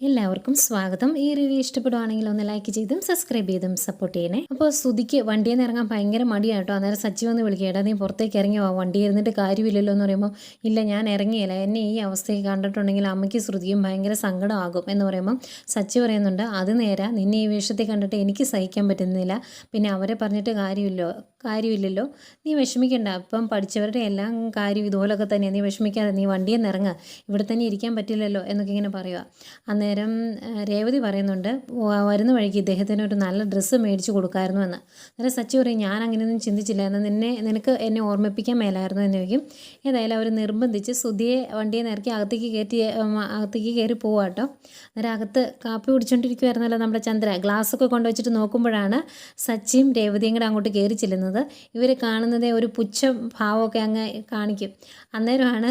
എല്ലാവർക്കും സ്വാഗതം. ഈ റിവ്യൂ ഇഷ്ടപ്പെടുവാണെങ്കിൽ ഒന്ന് ലൈക്ക് ചെയ്തും സബ്സ്ക്രൈബ് ചെയ്തും സപ്പോർട്ട് ചെയ്യണേ. അപ്പോൾ സുധിക്ക് വണ്ടിയിൽ നിന്ന് ഇറങ്ങാൻ ഭയങ്കര മടിയാട്ടോ. അന്നേരം സച്ചി വന്ന് വിളിക്കുക നീ പുറത്തേക്ക് ഇറങ്ങി വണ്ടി ഇരുന്നിട്ട് കാര്യമില്ലല്ലോ എന്ന് പറയുമ്പോൾ ഇല്ല ഞാൻ ഇറങ്ങിയില്ല. എന്നെ ഈ അവസ്ഥയിൽ കണ്ടിട്ടുണ്ടെങ്കിൽ അമ്മയ്ക്ക് ശ്രുതിയും ഭയങ്കര സങ്കടമാകും എന്ന് പറയുമ്പോൾ സച്ചി പറയുന്നുണ്ട് അത് നേരെ. നിന്നെ ഈ വേഷത്തിൽ കണ്ടിട്ട് എനിക്ക് സഹിക്കാൻ പറ്റുന്നില്ല. പിന്നെ അവരെ പറഞ്ഞിട്ട് കാര്യമില്ലോ കാര്യമില്ലല്ലോ. നീ വിഷമിക്കണ്ട. ഇപ്പം പഠിച്ചവരുടെ എല്ലാം കാര്യം ഇതുപോലൊക്കെ തന്നെയാണ് നീ വിഷമിക്കാതെ നീ വണ്ടിയിൽ നിന്ന് ഇറങ്ങുക ഇവിടെ തന്നെ ഇരിക്കാൻ പറ്റില്ലല്ലോ എന്നൊക്കെ ഇങ്ങനെ പറയുക അന്നേരം ആ, രേവതി പറയുന്നുണ്ട് വരുന്ന വഴിക്ക് ഇദ്ദേഹത്തിന് ഒരു നല്ല ഡ്രസ്സ് മേടിച്ച് കൊടുക്കായിരുന്നു എന്ന്. അന്നേരം സച്ചി പറയും ഞാൻ അങ്ങനെയൊന്നും ചിന്തിച്ചില്ലായിരുന്നു നിന്നെ നിനക്ക് എന്നെ ഓർമ്മിപ്പിക്കാൻ മേലായിരുന്നു? എന്ന് ചോദിക്കും. ഏതായാലും അവർ നിർബന്ധിച്ച് സുധിയെ വണ്ടിയെ നിറക്കി അകത്തേക്ക് കയറ്റി അകത്തേക്ക് കയറി പോവാട്ടോ അന്നേരം അകത്ത് കാപ്പി കുടിച്ചുകൊണ്ടിരിക്കുമായിരുന്നല്ലോ നമ്മുടെ ചന്ദ്ര. ഗ്ലാസ്സൊക്കെ കൊണ്ടുവച്ചിട്ട് നോക്കുമ്പോഴാണ് സച്ചിയും രേവതിയും കൂടെ അങ്ങോട്ട് കയറി ചെല്ലുന്നത്. ഇവർ കാണുന്നതേ ഒരു പുച്ഛ ഭാവമൊക്കെ അങ്ങ് കാണിക്കും. അന്നേരമാണ്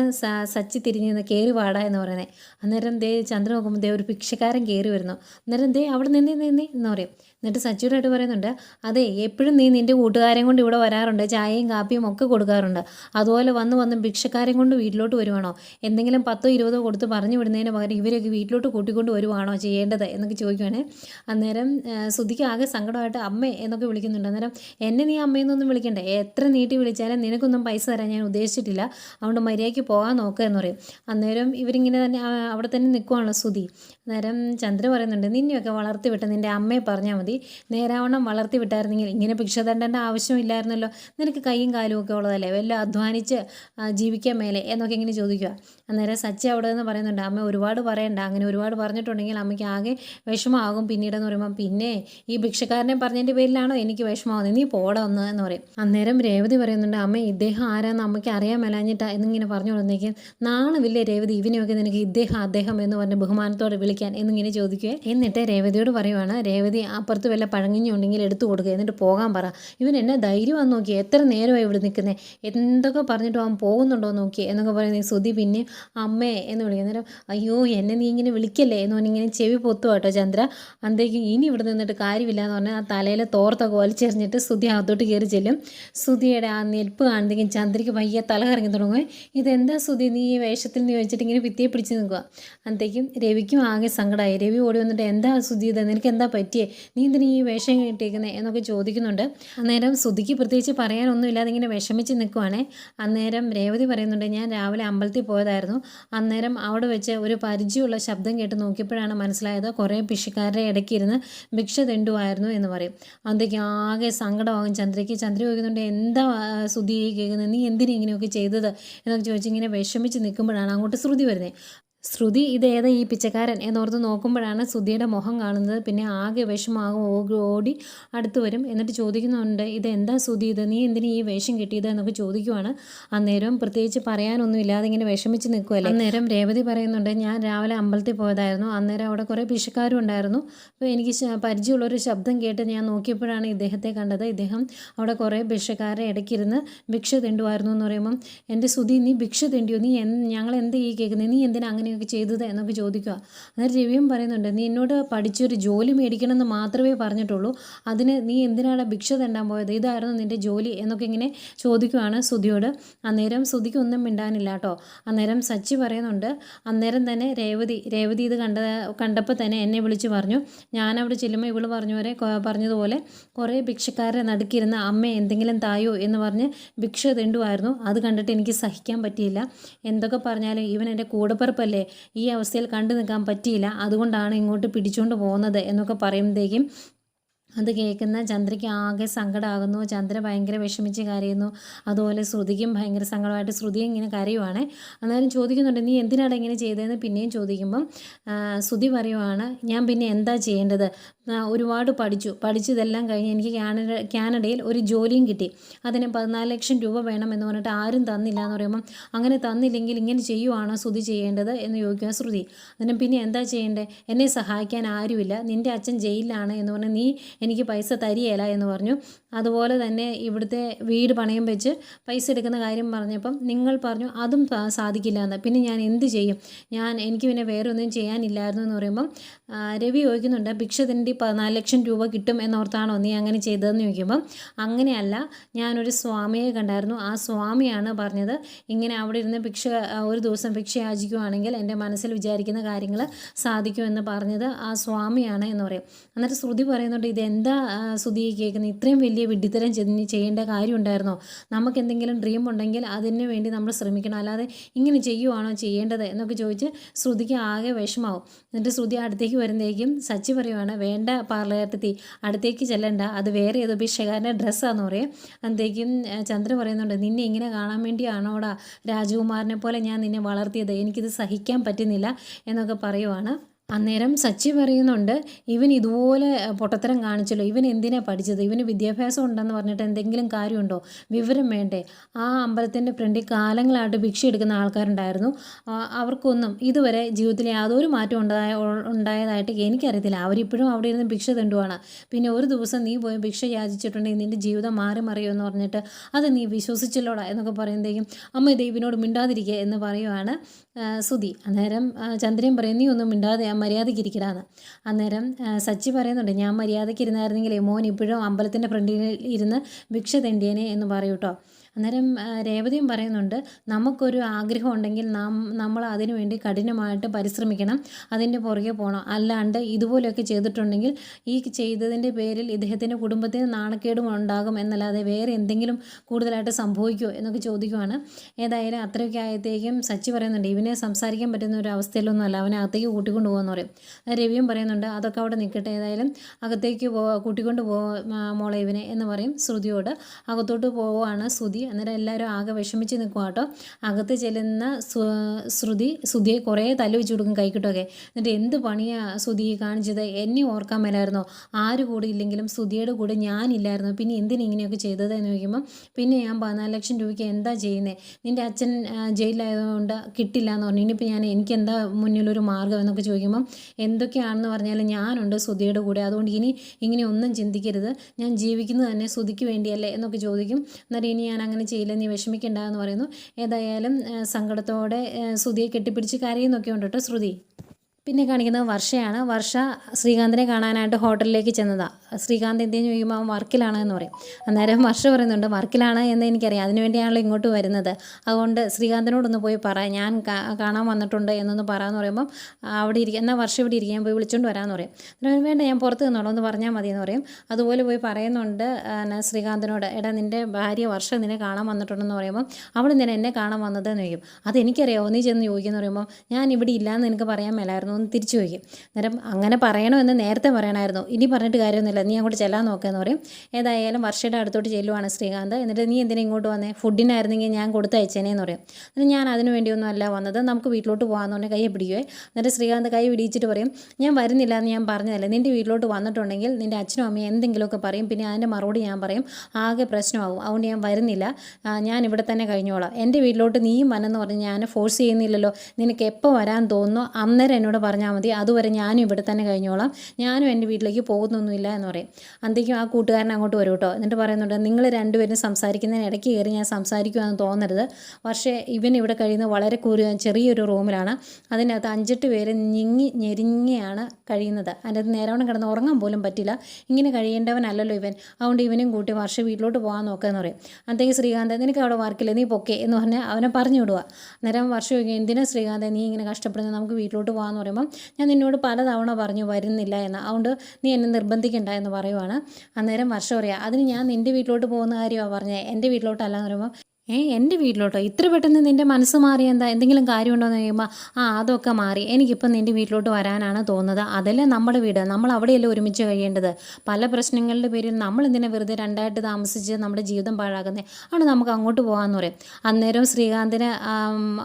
സച്ചി തിരിഞ്ഞ് കയറി വാടാ എന്ന് പറയുന്നത് അന്നേരം ദേ ചന്ദ്രൻ നോക്കുമ്പോൾ ദേ ഒരു ഭിക്ഷക്കാരൻ കയറി വരുന്നു. അന്നേരം ദേ അവിടെ നിന്നേ നിന്നേ എന്ന് പറയും. എന്നിട്ട് സച്ചിയോടായിട്ട് പറയുന്നുണ്ട് അതെ എപ്പോഴും നീ നിന്റെ കൂട്ടുകാരെയും കൊണ്ട് ഇവിടെ വരാറുണ്ട് ചായയും കാപ്പിയും ഒക്കെ കൊടുക്കാറുണ്ട്. അതുപോലെ വന്ന് വന്ന് ഭിക്ഷക്കാരെയും കൊണ്ട് വീട്ടിലോട്ട് വരുവാണോ? എന്തെങ്കിലും പത്തോ ഇരുപതോ കൊടുത്ത് പറഞ്ഞു വിടുന്നതിന് പകരം ഇവരൊക്കെ വീട്ടിലോട്ട് കൂട്ടിക്കൊണ്ട് വരുവാണോ ചെയ്യേണ്ടത്? എന്നൊക്കെ ചോദിക്കുവാണേ. അന്നേരം ശ്രുതിക്ക് ആകെ സങ്കടമായിട്ട് അമ്മ എന്നൊക്കെ വിളിക്കുന്നുണ്ട്. അന്നേരം എന്നെ നീ അമ്മയെന്നൊന്നും വിളിക്കണ്ടേ. എത്ര നീട്ടി വിളിച്ചാലും നിനക്കൊന്നും പൈസ തരാൻ ഞാൻ ഉദ്ദേശിച്ചിട്ടില്ല. അതുകൊണ്ട് മര്യാദയ്ക്ക് പോകാൻ നോക്കുക എന്ന് പറയും. അന്നേരം ഇവരിങ്ങനെ തന്നെ അവിടെ തന്നെ നിൽക്കുവാണല്ലോ സുധി അന്നേരം ചന്ദ്ര പറയുന്നുണ്ട് നിന്നെയൊക്കെ വളർത്തി വിട്ട് നിന്റെ അമ്മയെ പറഞ്ഞാൽ മതി. നേരാവണ്ണം വളർത്തി വിട്ടായിരുന്നെങ്കിൽ ഇങ്ങനെ ഭിക്ഷതണ്ടേണ്ട ആവശ്യമില്ലായിരുന്നല്ലോ. നിനക്ക് കൈയും കാലും ഒക്കെ ഉള്ളതല്ലേ? വല്ല അധ്വാനിച്ച് ജീവിക്കാൻ മേലെ എന്നൊക്കെ ഇങ്ങനെ ചോദിക്കുക അന്നേരം സച്ചി അവിടെ നിന്ന് പറയുന്നുണ്ട് അമ്മ ഒരുപാട് പറയണ്ട. അങ്ങനെ ഒരുപാട് പറഞ്ഞിട്ടുണ്ടെങ്കിൽ അമ്മയ്ക്ക് ആകെ വിഷമമാകും പിന്നീടെന്ന് പറയുമ്പോൾ പിന്നെ ഈ ഭിക്ഷക്കാരനെ പറഞ്ഞതിന്റെ പേരിലാണോ എനിക്ക് വിഷമമാകുന്നത്? നീ പോടാ ഒന്ന് എന്ന് പറയും. അന്നേരം രേവതി പറയുന്നുണ്ട് അമ്മ ഇദ്ദേഹം ആരാന്ന് അമ്മയ്ക്ക് അറിയാൻ മേലാഞ്ഞിട്ടാ എന്നിങ്ങനെ പറഞ്ഞു കൊടുത്തേക്കും വലിയ രേവതി ഇവനെയൊക്കെ നിനക്ക് ഇദ്ദേഹം അദ്ദേഹം എന്ന് പറഞ്ഞ് ബഹുമാനത്തോടെ വിളിക്കാൻ എന്നിങ്ങനെ ചോദിക്കുക എന്നിട്ട് രേവതിയോട് പറയുവാണ് രേവതി അപ്പുറത്ത് വല്ല പഴങ്ങിഞ്ഞുണ്ടെങ്കിൽ എടുത്തു കൊടുക്കുക എന്നിട്ട് പോകാൻ പറ. ഇവൻ എന്നെ ധൈര്യമാണെന്ന് നോക്കി. എത്ര നേരമായി ഇവിടെ നിൽക്കുന്നത് എന്തൊക്കെ പറഞ്ഞിട്ട് അവൻ പോകുന്നുണ്ടോ നോക്കി. എന്നൊക്കെ പറയുന്നത് സുധി പിന്നെ അമ്മേ എന്ന് വിളിക്കും. അന്നേരം അയ്യോ എന്നെ നീ ഇങ്ങനെ വിളിക്കല്ലേ? എന്ന് പറഞ്ഞിങ്ങനെ ചെവി പൊത്തു കേട്ടോ ചന്ദ്ര. അന്തേക്കും ഇനി ഇവിടെ നിന്നിട്ട് കാര്യമില്ല എന്ന് പറഞ്ഞാൽ ആ തലയിലെ തോർത്തൊക്കെ വലിച്ചെറിഞ്ഞിട്ട് സുധി അകത്തോട്ട് കയറി ചെല്ലും. സുധിയുടെ ആ നെൽപ്പ് കാണുന്നെങ്കിൽ ചന്ദ്രയ്ക്ക് വയ്യ തല കറങ്ങി തുടങ്ങും. ഇതെന്താ സുധി നീ ഈ വേഷത്തിൽ നീ വെച്ചിട്ട് ഇങ്ങനെ ഭിത്തിയെ പിടിച്ച് നിൽക്കുക അന്നത്തേക്കും രവിക്കും ആകെ സങ്കടമായി രവി ഓടി വന്നിട്ട് എന്താ സുധി ഇത്? നിനക്ക് എന്താ പറ്റിയേ? നീ എന്തിനാ വേഷം കിട്ടിയിരിക്കുന്നത് എന്നൊക്കെ ചോദിക്കുന്നുണ്ട്. അന്നേരം ശ്രുതിക്ക് പ്രത്യേകിച്ച് പറയാനൊന്നുമില്ലാതെ ഇങ്ങനെ വിഷമിച്ച് നിൽക്കുവാണേ അന്നേരം രേവതി പറയുന്നുണ്ട് ഞാൻ രാവിലെ അമ്പലത്തിൽ പോയതായിരുന്നു. അന്നേരം അവിടെ വെച്ച് ഒരു പരിചയമുള്ള ശബ്ദം കേട്ട് നോക്കിയപ്പോഴാണ് മനസ്സിലായത് കുറേ ഭിക്ഷക്കാരുടെ ഇടയ്ക്ക് ഇരുന്ന് ഭിക്ഷ തെണ്ടുമായിരുന്നു എന്ന് പറയും. അന്നേക്ക് ആകെ സങ്കടമാകും. ചന്ദ്രയ്ക്ക് ചന്ദ്ര ചോദിക്കുന്നുണ്ട് എന്താ ശ്രുതി കേൾക്കുന്നത് നീ എന്തിനാ ഇങ്ങനെയൊക്കെ ചെയ്തത്? എന്നൊക്കെ ചോദിച്ച് ഇങ്ങനെ വിഷമിച്ച് നിൽക്കുമ്പോഴാണ് അങ്ങോട്ട് ശ്രുതി വരുന്നത് ശ്രുതി ഇതേതാ ഈ പിച്ചക്കാരൻ എന്നോർത്ത് നോക്കുമ്പോഴാണ് ശ്രുതിയുടെ മുഖം കാണുന്നത്. പിന്നെ ആകെ വിഷമാകും ഓടി അടുത്ത് വരും. എന്നിട്ട് ചോദിക്കുന്നുണ്ട് ഇത് എന്താ ശ്രുതി ഇത്? നീ എന്തിനാ ഈ വേഷം കിട്ടിയത്? എന്നൊക്കെ ചോദിക്കുവാണ്. അന്നേരം പ്രത്യേകിച്ച് പറയാനൊന്നും ഇല്ലാതെ ഇങ്ങനെ വിഷമിച്ച് നിൽക്കുമല്ലേ അന്നേരം രേവതി പറയുന്നുണ്ട് ഞാൻ രാവിലെ അമ്പലത്തിൽ പോയതായിരുന്നു. അന്നേരം അവിടെ കുറേ പിശക്കാരും ഉണ്ടായിരുന്നു. അപ്പോൾ എനിക്ക് പരിചയമുള്ളൊരു ശബ്ദം കേട്ട് ഞാൻ നോക്കിയപ്പോഴാണ് ഇദ്ദേഹത്തെ കണ്ടത്. ഇദ്ദേഹം അവിടെ കുറേ ഭിക്ഷക്കാരെ ഇടയ്ക്കിരുന്ന് ഭിക്ഷ തെണ്ടുമായിരുന്നു എന്ന് പറയുമ്പം എന്റെ ശ്രുതി നീ ഭിക്ഷ തെണ്ടിയോ? നീ ഞങ്ങൾ എന്ത് ഈ കേൾക്കുന്നത് നീ എന്തിനാ അങ്ങനെയൊക്കെ ചെയ്തത് എന്നൊക്കെ ചോദിക്കുക. അന്നേരം രവിയും പറയുന്നുണ്ട് നീ എന്നോട് പഠിച്ചൊരു ജോലി മേടിക്കണമെന്ന് മാത്രമേ പറഞ്ഞിട്ടുള്ളൂ. അതിന് നീ എന്തിനാണ് ഭിക്ഷ തെണ്ടാൻ പോയത്? ഇതായിരുന്നു നിന്റെ ജോലി എന്നൊക്കെ ഇങ്ങനെ ചോദിക്കുവാണ് സുധിയോട്. അന്നേരം സുധിക്ക് ഒന്നും മിണ്ടാനില്ല കേട്ടോ അന്നേരം സച്ചി പറയുന്നുണ്ട് അന്നേരം തന്നെ രേവതി രേവതി ഇത് കണ്ട കണ്ടപ്പോൾ തന്നെ എന്നെ വിളിച്ച് പറഞ്ഞു. ഞാൻ അവിടെ ചെല്ലുമ്പോൾ ഇവൾ പറഞ്ഞവരെ പോലെ പറഞ്ഞതുപോലെ കുറേ ഭിക്ഷക്കാരെ നടുക്കിരുന്ന അമ്മ എന്തെങ്കിലും തായോ എന്ന് പറഞ്ഞ് ഭിക്ഷ തെണ്ടുമായിരുന്നു അത് കണ്ടിട്ട് എനിക്ക് സഹിക്കാൻ പറ്റിയില്ല. എന്തൊക്കെ പറഞ്ഞാലും ഇവൻ എന്റെ കൂടപ്പിറപ്പല്ലേ? ഈ അവസ്ഥയിൽ കണ്ടു നിൽക്കാൻ പറ്റിയില്ല. അതുകൊണ്ടാണ് ഇങ്ങോട്ട് പിടിച്ചുകൊണ്ട് പോകുന്നത് എന്നൊക്കെ പറയുമ്പോഴത്തേക്കും അത് കേൾക്കുന്ന ചന്ദ്രയ്ക്ക് ആകെ സങ്കടമാകുന്നു ചന്ദ്ര ഭയങ്കര വിഷമിച്ച് കരയുന്നു. അതുപോലെ ശ്രുതിക്കും ഭയങ്കര സങ്കടമായിട്ട് ശ്രുതി ഇങ്ങനെ കരയുവാണ്. എന്നാലും ചോദിക്കുന്നുണ്ട് നീ എന്തിനാണ് ഇങ്ങനെ ചെയ്തതെന്ന് പിന്നെയും ചോദിക്കുമ്പം ശ്രുതി പറയുവാണ് ഞാൻ പിന്നെ എന്താ ചെയ്യേണ്ടത്? ഒരുപാട് പഠിച്ചു. പഠിച്ചതെല്ലാം കഴിഞ്ഞ് എനിക്ക് കാനഡ കാനഡയിൽ ഒരു ജോലിയും കിട്ടി. അതിന് പതിനാല് ലക്ഷം രൂപ വേണം എന്ന് പറഞ്ഞിട്ട് ആരും തന്നില്ല എന്ന് പറയുമ്പം അങ്ങനെ തന്നില്ലെങ്കിൽ ഇങ്ങനെ ചെയ്യുവാണോ ശ്രുതി ചെയ്യേണ്ടത്? എന്ന് ചോദിക്കുക ശ്രുതി. അതിന് പിന്നെ എന്താ ചെയ്യേണ്ടത് എന്നെ സഹായിക്കാൻ ആരുമില്ല. നിന്റെ അച്ഛൻ ജയിലിലാണ് എന്ന് പറഞ്ഞ് നീ എനിക്ക് പൈസ തരികയില്ല എന്ന് പറഞ്ഞു. അതുപോലെ തന്നെ ഇവിടുത്തെ വീട് പണയം വെച്ച് പൈസ എടുക്കുന്ന കാര്യം പറഞ്ഞപ്പം നിങ്ങൾ പറഞ്ഞു അതും സാധിക്കില്ല എന്ന്. പിന്നെ ഞാൻ എന്ത് ചെയ്യും? ഞാൻ എനിക്ക് പിന്നെ വേറെ ഒന്നും ചെയ്യാനില്ലായിരുന്നു എന്ന് പറയുമ്പം രവി ചോദിക്കുന്നുണ്ട് ഭിക്ഷ തിണ്ടി പതിനാല് ലക്ഷം രൂപ കിട്ടും എന്നോർത്താണോ നീ അങ്ങനെ ചെയ്തതെന്ന് ചോദിക്കുമ്പം അങ്ങനെയല്ല ഞാനൊരു സ്വാമിയെ കണ്ടായിരുന്നു. ആ സ്വാമിയാണ് പറഞ്ഞത് ഇങ്ങനെ അവിടെ ഇരുന്ന് ഭിക്ഷ ഒരു ദിവസം ഭിക്ഷ യാചിക്കുവാണെങ്കിൽ എന്റെ മനസ്സിൽ വിചാരിക്കുന്ന കാര്യങ്ങൾ സാധിക്കുമെന്ന് പറഞ്ഞത് ആ സ്വാമിയാണ് എന്ന് പറയും. എന്നിട്ട് ശ്രുതി പറയുന്നുണ്ട് ഇതെന്താ ആ, ശ്രുതി കേൾക്കുന്നത്? ഇത്രയും വലിയ വിഡ്ഢിത്തരം ചെയ്യേണ്ട കാര്യമുണ്ടായിരുന്നോ? നമുക്ക് എന്തെങ്കിലും ഡ്രീം ഉണ്ടെങ്കിൽ അതിന് വേണ്ടി നമ്മൾ ശ്രമിക്കണം. അല്ലാതെ ഇങ്ങനെ ചെയ്യുവാണോ ചെയ്യേണ്ടത് എന്നൊക്കെ ചോദിച്ച് ശ്രുതിക്ക് ആകെ വിഷമാവും. എന്നിട്ട് ശ്രുതി അടുത്തേക്ക് വരുന്നേക്കും സച്ചി പറയുവാണ് വേണ്ട പാർലയർത്തി അടുത്തേക്ക് ചെല്ലണ്ട. അത് വേറെ ഏതോ ഭിക്ഷകാരന്റെ ഡ്രസ്സാന്ന് പറയും. അന്നത്തേക്കും ഏഹ്, ചന്ദ്ര പറയുന്നുണ്ട് നിന്നെ ഇങ്ങനെ കാണാൻ വേണ്ടിയാണോടാ രാജകുമാരനെ പോലെ ഞാൻ നിന്നെ വളർത്തിയത്? എനിക്കിത് സഹിക്കാൻ പറ്റുന്നില്ല എന്നൊക്കെ പറയുവാണ്. അന്നേരം സച്ചി പറയുന്നുണ്ട് ഇവൻ ഇതുപോലെ പൊട്ടത്തരം കാണിച്ചല്ലോ. ഇവൻ എന്തിനാ പഠിച്ചത്? ഇവന് വിദ്യാഭ്യാസം ഉണ്ടെന്ന് പറഞ്ഞിട്ട് എന്തെങ്കിലും കാര്യമുണ്ടോ? വിവരം വേണ്ടേ? ആ അമ്പലത്തിന്റെ ഫ്രണ്ടിൽ കാലങ്ങളായിട്ട് ഭിക്ഷ എടുക്കുന്ന ആൾക്കാരുണ്ടായിരുന്നു. അവർക്കൊന്നും ഇതുവരെ ജീവിതത്തിൽ യാതൊരു മാറ്റം ഉണ്ടായ ഉണ്ടായതായിട്ട് എനിക്കറിയത്തില്ല. അവരിപ്പോഴും അവിടെ ഇരുന്ന് ഭിക്ഷ തെണ്ടുവാണ് പിന്നെ ഒരു ദിവസം നീ പോയി ഭിക്ഷ യാചിച്ചിട്ടുണ്ടെങ്കിൽ നിന്റെ ജീവിതം മാറി മറിയോ എന്ന് പറഞ്ഞിട്ട് അത് നീ വിശ്വസിച്ചല്ലോടാ? എന്നൊക്കെ പറയുന്നതേക്കും അമ്മ ഇവനോട് മിണ്ടാതിരിക്കുക എന്ന് പറയുവാണ് സുതി അന്നേരം ചന്ദ്രൻ പറയും നീ ഒന്നും മിണ്ടാതെ മര്യാദയ്ക്ക് ഇരിക്കടാന്ന് അന്നേരം സച്ചി പറയുന്നുണ്ട് ഞാൻ മര്യാദയ്ക്ക് ഇരുന്നായിരുന്നെങ്കിലേ മോൻ ഇപ്പോഴും അമ്പലത്തിന്റെ ഫ്രണ്ടിൽ ഇരുന്ന് ഭിക്ഷ തെണ്ടിയനെ എന്ന് പറയൂ കേട്ടോ അന്നേരം രേവതിയും പറയുന്നുണ്ട് നമുക്കൊരു ആഗ്രഹം ഉണ്ടെങ്കിൽ നാം നമ്മൾ അതിനു വേണ്ടി കഠിനമായിട്ട് പരിശ്രമിക്കണം അതിന്റെ പുറകെ പോകണം അല്ലാണ്ട് ഇതുപോലെയൊക്കെ ചെയ്തിട്ടുണ്ടെങ്കിൽ ഈ ചെയ്തതിന്റെ പേരിൽ ഇദ്ദേഹത്തിന്റെ കുടുംബത്തിന് നാണക്കേടും ഉണ്ടാകും എന്നല്ലാതെ വേറെ എന്തെങ്കിലും കൂടുതലായിട്ട് സംഭവിക്കുമോ? എന്നൊക്കെ ചോദിക്കുവാണ്. ഏതായാലും അത്രയൊക്കെ ആയത്തേക്കും സച്ചി പറയുന്നുണ്ട് ഇവനെ സംസാരിക്കാൻ പറ്റുന്ന ഒരു അവസ്ഥയിലൊന്നും അല്ല അവനെ അകത്തേക്ക് കൂട്ടിക്കൊണ്ട് പോകുമെന്ന് പറയും. രവിയും പറയുന്നുണ്ട് അതൊക്കെ അവിടെ നിൽക്കട്ടെ ഏതായാലും അകത്തേക്ക് പോ കൂട്ടിക്കൊണ്ട് പോ മോളെ ഇവനെ എന്ന് പറയും ശ്രുതിയോട്. അകത്തോട്ട് പോവുകയാണ് ശ്രുതി. അന്നേരം എല്ലാവരും ആകെ വിഷമിച്ച് നിൽക്കുക കേട്ടോ. അകത്ത് ചെല്ലുന്ന ശ്രുതി ശ്രുതിയെ കുറേ തല്ല് വെച്ച് കൊടുക്കും കൈക്കിട്ടൊക്കെ. എന്നിട്ട് എന്ത് പണിയാ ശ്രുതി കാണിച്ചത്? എന്നെ ഓർക്കാൻ മേലായിരുന്നോ? ആര് കൂടെ ഇല്ലെങ്കിലും ശ്രുതിയുടെ കൂടെ ഞാനില്ലായിരുന്നു? പിന്നെ എന്തിനു ഇങ്ങനെയൊക്കെ ചെയ്തത് എന്ന് ചോദിക്കുമ്പം പിന്നെ ഞാൻ പതിനാല് ലക്ഷം രൂപയ്ക്ക് എന്താ ചെയ്യുന്നത് നിന്റെ അച്ഛൻ ജയിലിലായതുകൊണ്ട് കിട്ടില്ല എന്ന് പറഞ്ഞു. ഇനിയിപ്പോൾ ഞാൻ എനിക്ക് എന്താ മുന്നിലൊരു മാർഗം എന്നൊക്കെ ചോദിക്കുമ്പം എന്തൊക്കെയാണെന്ന് പറഞ്ഞാൽ ഞാനുണ്ട് ശ്രുതിയുടെ കൂടെ. അതുകൊണ്ട് ഇനി ഇങ്ങനെ ഒന്നും ചിന്തിക്കരുത്. ഞാൻ ജീവിക്കുന്നത് തന്നെ ശ്രുതിക്ക് വേണ്ടിയല്ലേ എന്നൊക്കെ ചോദിക്കും. എന്നിട്ട് ഇനി ഞാൻ അങ്ങനെ ചെയ്യില്ല നീ വിഷമിക്കണ്ട എന്ന് പറയുന്നു. ഏതായാലും സങ്കടത്തോടെ ശ്രുതിയെ കെട്ടിപ്പിടിച്ച് കരയുന്നൊക്കെ ഉണ്ട് കേട്ടോ ശ്രുതി. പിന്നെ കാണിക്കുന്നത് വർഷയാണ്. വർഷ ശ്രീകാന്തിനെ കാണാനായിട്ട് ഹോട്ടലിലേക്ക് ചെന്നതാണ് ശ്രീകാന്ത് എന്തെന്ന് ചോദിക്കുമ്പോൾ അവൻ വർക്കിലാണ് എന്ന് പറയും. അന്നേരം വർഷ പറയുന്നുണ്ട് വർക്കിലാണ് എന്ന് എനിക്കറിയാം. അതിനുവേണ്ടിയാണല്ലോ ഇങ്ങോട്ട് വരുന്നത്. അതുകൊണ്ട് ശ്രീകാന്തിനോടൊന്ന് പോയി പറ. ഞാൻ കാണാൻ വന്നിട്ടുണ്ട് എന്നൊന്ന് പറയാമെന്ന് പറയുമ്പം അവിടെ ഇരിക്കുക എന്നാൽ വർഷം ഇവിടെ ഇരിക്കാൻ പോയി വിളിച്ചുകൊണ്ട് വരാമെന്ന് പറയും. അന്നേരം വേണ്ട ഞാൻ പുറത്ത് നിന്നോളൂ. ഒന്ന് പറഞ്ഞാൽ മതി എന്ന് പറയും. അതുപോലെ പോയി പറയുന്നുണ്ട് ശ്രീകാന്തിനോട് എടാ നിന്റെ ഭാര്യ വർഷം നിന്നെ കാണാൻ വന്നിട്ടുണ്ടെന്ന് പറയുമ്പം അവിടെ നിന്നെ എന്നെ കാണാൻ വന്നതെന്ന് ചോദിക്കും. അതെനിക്കറിയാമോ നീ ചെന്ന് ചോദിക്കുമെന്ന് പറയുമ്പോൾ ഞാൻ ഇവിടെ ഇല്ലയെന്ന് എനിക്ക് പറയാൻ മേലായിരുന്നു ഒന്ന് തിരിച്ചു ചോദിക്കും. അന്നേരം അങ്ങനെ പറയണമെന്ന് നേരത്തെ പറയണമായിരുന്നു. ഇനി പറഞ്ഞിട്ട് കാര്യമൊന്നുമില്ല. നീ അങ്ങോട്ട് ചെല്ലാൻ നോക്കുകയെന്ന് പറയും. ഏതായാലും വർഷയുടെ അടുത്തോട്ട് ചെല്ലുവാണ് ശ്രീകാന്ത്. എന്നിട്ട് നീ എന്തിനാ ഇങ്ങോട്ട് വന്നേ? ഫുഡിനായിരുന്നെങ്കിൽ ഞാൻ കൊടുത്തയച്ചേനെ എന്ന് പറയും. എന്നിട്ട് ഞാൻ അതിന് വേണ്ടിയൊന്നും അല്ല വന്നത്. നമുക്ക് വീട്ടിലോട്ട് പോകാമെന്ന് പറഞ്ഞാൽ കൈ പിടിക്കുവേ. എന്നിട്ട് ശ്രീകാന്ത് കൈ പിടിച്ചിട്ട് പറയും ഞാൻ വരുന്നില്ല എന്ന് ഞാൻ പറഞ്ഞതല്ലേ. നിന്റെ വീട്ടിലോട്ട് വന്നിട്ടുണ്ടെങ്കിൽ നിന്റെ അച്ഛനും അമ്മയും എന്തെങ്കിലുമൊക്കെ പറയും. പിന്നെ അതിന്റെ മറുപടി ഞാൻ പറയും ആകെ പ്രശ്നമാകും. അതുകൊണ്ട് ഞാൻ വരുന്നില്ല. ഞാൻ ഇവിടെ തന്നെ കഴിഞ്ഞോളാം. എന്റെ വീട്ടിലോട്ട് നീയും വന്നെന്ന് പറഞ്ഞ് ഞാൻ ഫോഴ്സ് ചെയ്യുന്നില്ലല്ലോ. നിനക്ക് എപ്പോൾ വരാൻ തോന്നുന്നു? അന്നേരം എന്നോട് പറഞ്ഞാൽ മതി. അതുവരെ ഞാനും ഇവിടെ തന്നെ കഴിഞ്ഞോളാം. ഞാനും എന്റെ വീട്ടിലേക്ക് പോകുന്നൊന്നുമില്ല എന്ന് പറയും. അന്തേക്കും ആ കൂട്ടുകാരൻ അങ്ങോട്ട് വരും കേട്ടോ. എന്നിട്ട് പറയുന്നുണ്ട് നിങ്ങൾ രണ്ടുപേരും സംസാരിക്കുന്നതിന് ഇടയ്ക്ക് കയറി ഞാൻ സംസാരിക്കുമെന്ന് തോന്നരുത്. പക്ഷേ ഇവൻ ഇവിടെ കഴിയുന്നത് വളരെ കുറി ചെറിയൊരു റൂമിലാണ്. അതിനകത്ത് അഞ്ചെട്ട് പേര് ഞെങ്ങി ഞെരിങ്ങിയാണ് കഴിയുന്നത്. അതിന്റെ അകത്ത് നേരവണ്ണം കിടന്ന് ഉറങ്ങാൻ പോലും പറ്റില്ല. ഇങ്ങനെ കഴിയേണ്ടവനല്ലല്ലോ ഇവൻ. അതുകൊണ്ട് ഇവനും കൂട്ടി വർഷ വീട്ടിലോട്ട് പോകാൻ നോക്കാന്ന് പറയും. അന്തേക്ക് ശ്രീകാന്ത് നിനക്ക് അവിടെ വർക്കില്ല നീ പൊക്കെ. എന്ന് പറഞ്ഞാൽ അവനെ പറഞ്ഞു വിടുക അന്നേരം വർഷം എന്തിനാ ശ്രീകാന്ത് നീ ഇങ്ങനെ കഷ്ടപ്പെടുന്നത്? നമുക്ക് വീട്ടിലോട്ട് പോകാമെന്ന് പറയുമ്പം ഞാൻ നിന്നോട് പലതവണ പറഞ്ഞു വരുന്നില്ല എന്ന്. അതുകൊണ്ട് നീ എന്നെ നിർബന്ധിക്കണ്ട എന്ന് പറയുവാണ്. അന്നേരം വർഷം പറയുക അതിന് ഞാൻ നിന്റെ വീട്ടിലോട്ട് പോകുന്ന കാര്യമാണ് പറഞ്ഞത് എന്റെ വീട്ടിലോട്ടല്ല എന്ന് പറയുമ്പോൾ ഏ എന്റെ വീട്ടിലോട്ടോ? ഇത്ര പെട്ടെന്ന് നിന്റെ മനസ്സ് മാറി എന്താ? എന്തെങ്കിലും കാര്യമുണ്ടോ എന്ന് ചോദിക്കുമ്പോൾ ആ അതൊക്കെ മാറി. എനിക്കിപ്പം നിന്റെ വീട്ടിലോട്ട് വരാനാണ് തോന്നുന്നത്. അതല്ലേ നമ്മുടെ വീട്. നമ്മൾ അവിടെയല്ലേ ഒരുമിച്ച് കഴിയേണ്ടത്. പല പ്രശ്നങ്ങളുടെ പേരിൽ നമ്മൾ എന്തിനാ വെറുതെ രണ്ടായിട്ട് താമസിച്ച് നമ്മുടെ ജീവിതം പാഴാക്കുന്നത് ആണ് നമുക്ക് അങ്ങോട്ട് പോകാമെന്ന് പറയും. അന്നേരം ശ്രീകാന്തിന്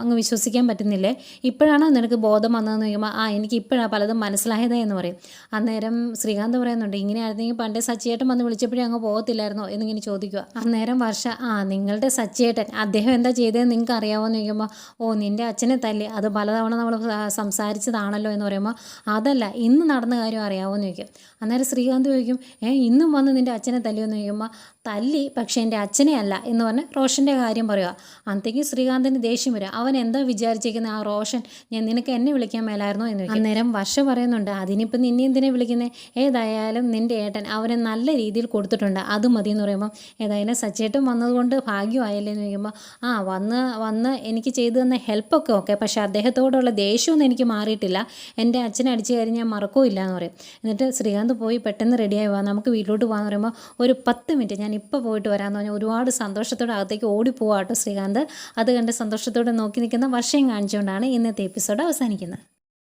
അങ്ങ് വിശ്വസിക്കാൻ പറ്റുന്നില്ലേ? ഇപ്പോഴാണോ നിനക്ക് ബോധം വന്നതെന്ന് ചോദിക്കുമ്പോൾ ആ എനിക്ക് ഇപ്പോഴാണ് പലതും മനസ്സിലായത് എന്ന് പറയും. അന്നേരം ശ്രീകാന്ത് പറയുന്നുണ്ട് ഇങ്ങനെയായിരുന്നെങ്കിൽ പണ്ടേ സച്ചിയേട്ടൻ വന്ന് വിളിച്ചപ്പോഴേ അങ്ങ് പോകത്തില്ലായിരുന്നോ? എന്നിങ്ങനെ ചോദിക്കുക അന്നേരം വർഷ ആ നിങ്ങളുടെ സച്ചിയേട്ടൻ സച്ചിയേട്ടൻ അദ്ദേഹം എന്താ ചെയ്തതെന്ന് നിങ്ങൾക്ക് അറിയാമോന്ന് ചോദിക്കുമ്പോൾ ഓ നിന്റെ അച്ഛനെ തല്ലി. അത് പലതവണ നമ്മൾ സംസാരിച്ചതാണല്ലോ എന്ന് പറയുമ്പോൾ അതല്ല ഇന്ന് നടന്ന കാര്യം അറിയാമോന്ന് ചോദിക്കും. അന്നേരം ശ്രീകാന്ത് ചോദിക്കും ഏ ഇന്നും വന്ന് നിന്റെ അച്ഛനെ തല്ലിയെന്ന് ചോദിക്കുമ്പോൾ തല്ലി പക്ഷേ എന്റെ അച്ഛനെ അല്ല എന്ന് പറഞ്ഞ് റോഷന്റെ കാര്യം പറയുക. അന്നത്തേക്ക് ശ്രീകാന്തിന് ദേഷ്യം വരിക അവൻ എന്താ വിചാരിച്ചിരിക്കുന്നത് ആ റോഷൻ ഞാൻ നിനക്ക് എന്നെ വിളിക്കാൻ മേലായിരുന്നോ? എന്ന് ചോദിക്കും. അന്നേരം വർഷ പറയുന്നുണ്ട് അതിനിപ്പോൾ നിന്നെ എന്തിനെ വിളിക്കുന്നത് ഏതായാലും നിന്റെ ഏട്ടൻ അവനെ നല്ല രീതിയിൽ കൊടുത്തിട്ടുണ്ട്. അത് മതി എന്ന് പറയുമ്പോൾ ഏതായാലും സച്ചേട്ടൻ വന്നതുകൊണ്ട് ഭാഗ്യമായല്ലേ? ചോദിക്കുമ്പോൾ ആ വന്ന് വന്ന് എനിക്ക് ചെയ്തു തന്ന ഹെൽപ്പൊക്കെ ഓക്കെ പക്ഷെ അദ്ദേഹത്തോടുള്ള ദേഷ്യമൊന്നും എനിക്ക് മാറിയിട്ടില്ല. എന്റെ അച്ഛനെ അടിച്ചു കയറി ഞാൻ മറക്കുകയില്ല എന്ന് പറയും. എന്നിട്ട് ശ്രീകാന്ത് പോയി പെട്ടെന്ന് റെഡിയായി പോകാം നമുക്ക് വീട്ടിലോട്ട് പോകാന്ന് പറയുമ്പോൾ ഒരു പത്ത് മിനിറ്റ് ഞാൻ ഇപ്പോൾ പോയിട്ട് വരാമെന്ന് പറഞ്ഞാൽ ഒരുപാട് സന്തോഷത്തോടെ അകത്തേക്ക് ഓടിപ്പോവാട്ടോ ശ്രീകാന്ത്. അത് കണ്ട് സന്തോഷത്തോടെ നോക്കി നിൽക്കുന്ന വർഷം കാണിച്ചുകൊണ്ടാണ് ഇന്നത്തെ എപ്പിസോഡ് അവസാനിക്കുന്നത്.